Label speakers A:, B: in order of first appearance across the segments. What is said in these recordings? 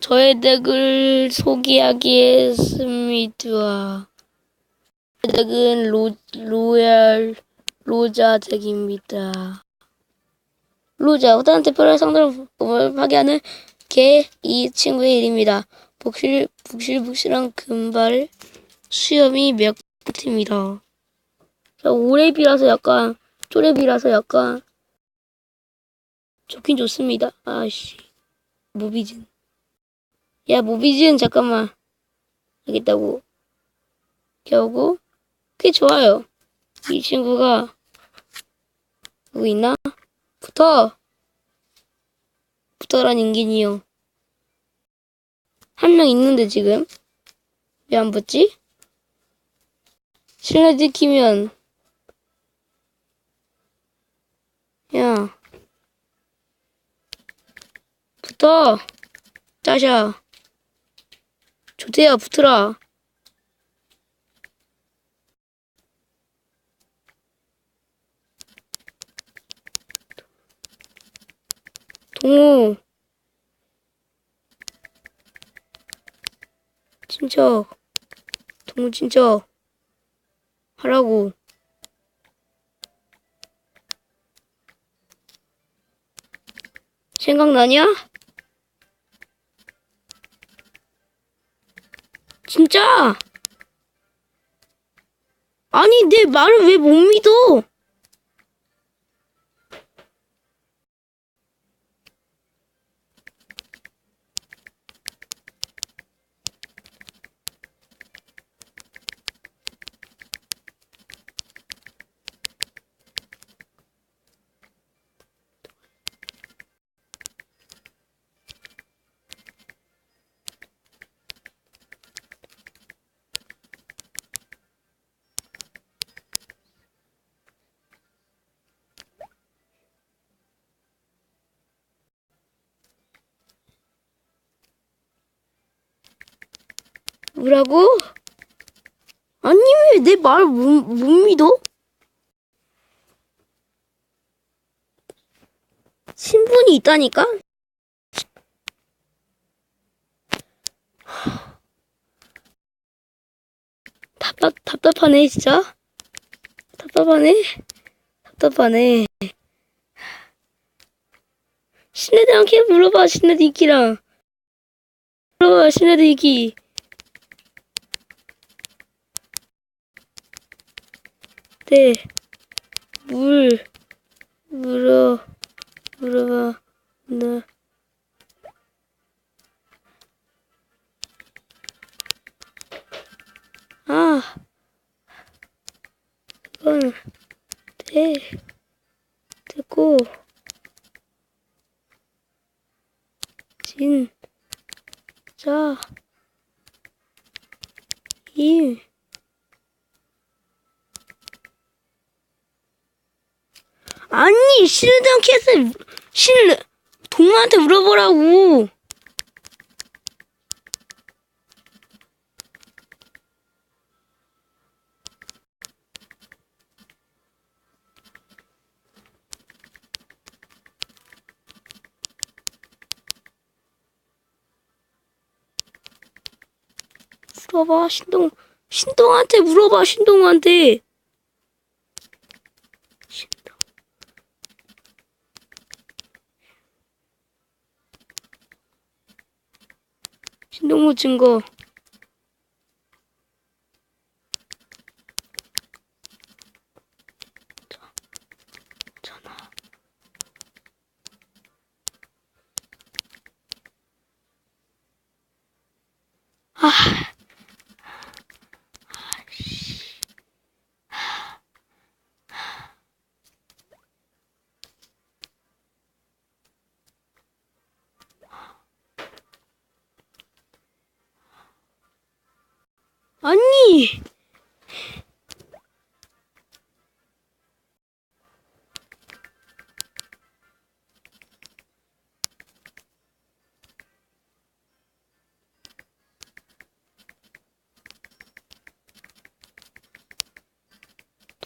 A: 저의 덱을 소개하겠습니다. 제 덱은 로, 로얄 로자 덱입니다. 로자, 호단한테 뼈를 상대로 파괴하는 개 이 친구의 이름입니다. 복실, 북실북실한 금발 수염이 몇 같습니다. 오랩이라서 약간, 쪼랩이라서 약간, 좋긴 좋습니다. 아씨, 모비즌. 야, 모비즌, 잠깐만. 알겠다고. 겨우고, 꽤 좋아요. 이 친구가, 누구 있나? 붙어! 붙어란 인기니요. 한명 있는데, 지금. 왜 안 붙지? 신뢰 지키면, 야. 붙어! 짜샤. 조태야, 붙어라. 동우. 친척. 동우 친척. 하라고. 생각나냐? 진짜! 아니, 내 말을 왜 못 믿어? 뭐라고? 아니, 왜 내말 못, 못 믿어? 신분이 있다니까? 답답, 답답하네, 진짜. 답답하네. 답답하네. 신뢰들한테 물어봐, 신뢰들이랑. 물어봐, 신뢰들이. 네, 물, 물어, 물어봐, 나. 아, 그건, 네, 듣고, 진, 자, 임. 아니 신뢰당 캐스 신뢰 동무한테 물어보라고. 물어봐 신동 신동한테 물어봐 신동한테. 신 신동무 증거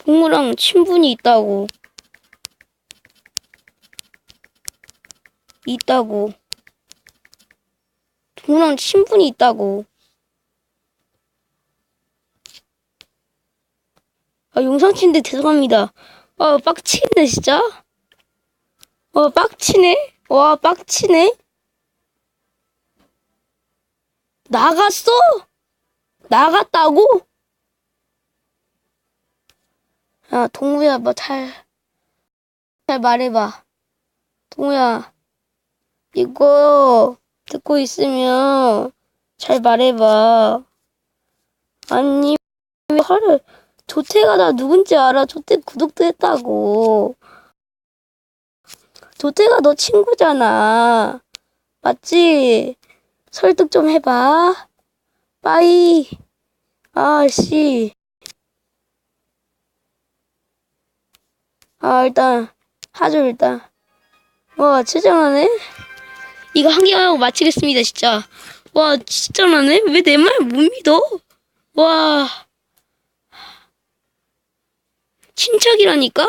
A: 동우랑 친분이 있다고 있다고. 동우랑 친분이 있다고. 아, 용상치인데 죄송합니다. 아, 빡치네, 진짜. 와, 빡치네? 와, 빡치네? 나갔어? 나갔다고? 야, 동우야, 뭐 잘, 잘 말해봐. 동우야, 이거 듣고 있으면 잘 말해봐. 아니, 왜 화를, 조태가 나 누군지 알아. 조태 구독도 했다고. 조태가 너 친구잖아. 맞지? 설득 좀 해봐. 빠이. 아씨. 아, 일단, 하죠, 일단. 와, 최장하네? 이거 한 개만 하고 마치겠습니다, 진짜. 와, 진짜 나네? 왜 내 말 못 믿어? 와. 침착이라니까?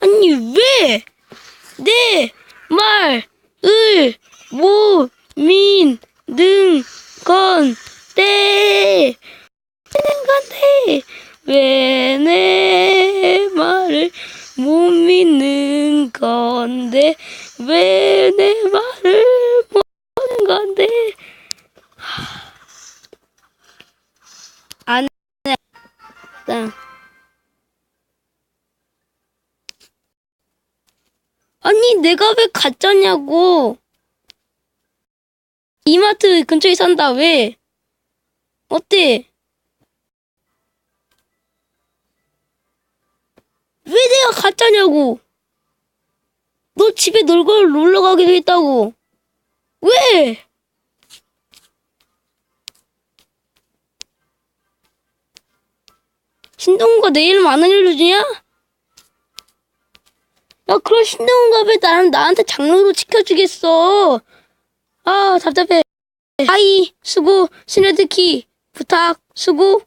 A: 아니, 왜? 내 말을 못 믿는 건데. 믿는 건데. 왜 내 말을 못 믿는 건데? 왜 내 말을 못 믿는 건데? 안 해. 일단. 아니 내가 왜 가짜냐고. 이마트 근처에 산다. 왜? 어때 가 가짜냐고. 너 집에 놀고 놀러 가기로 했다고. 왜? 신동우가 내 이름 안 알려주냐? 야, 그럼 신동우가 왜 나는 나한테 장로로 지켜주겠어? 아, 답답해. 하이, 수고, 스네드키, 부탁, 수고.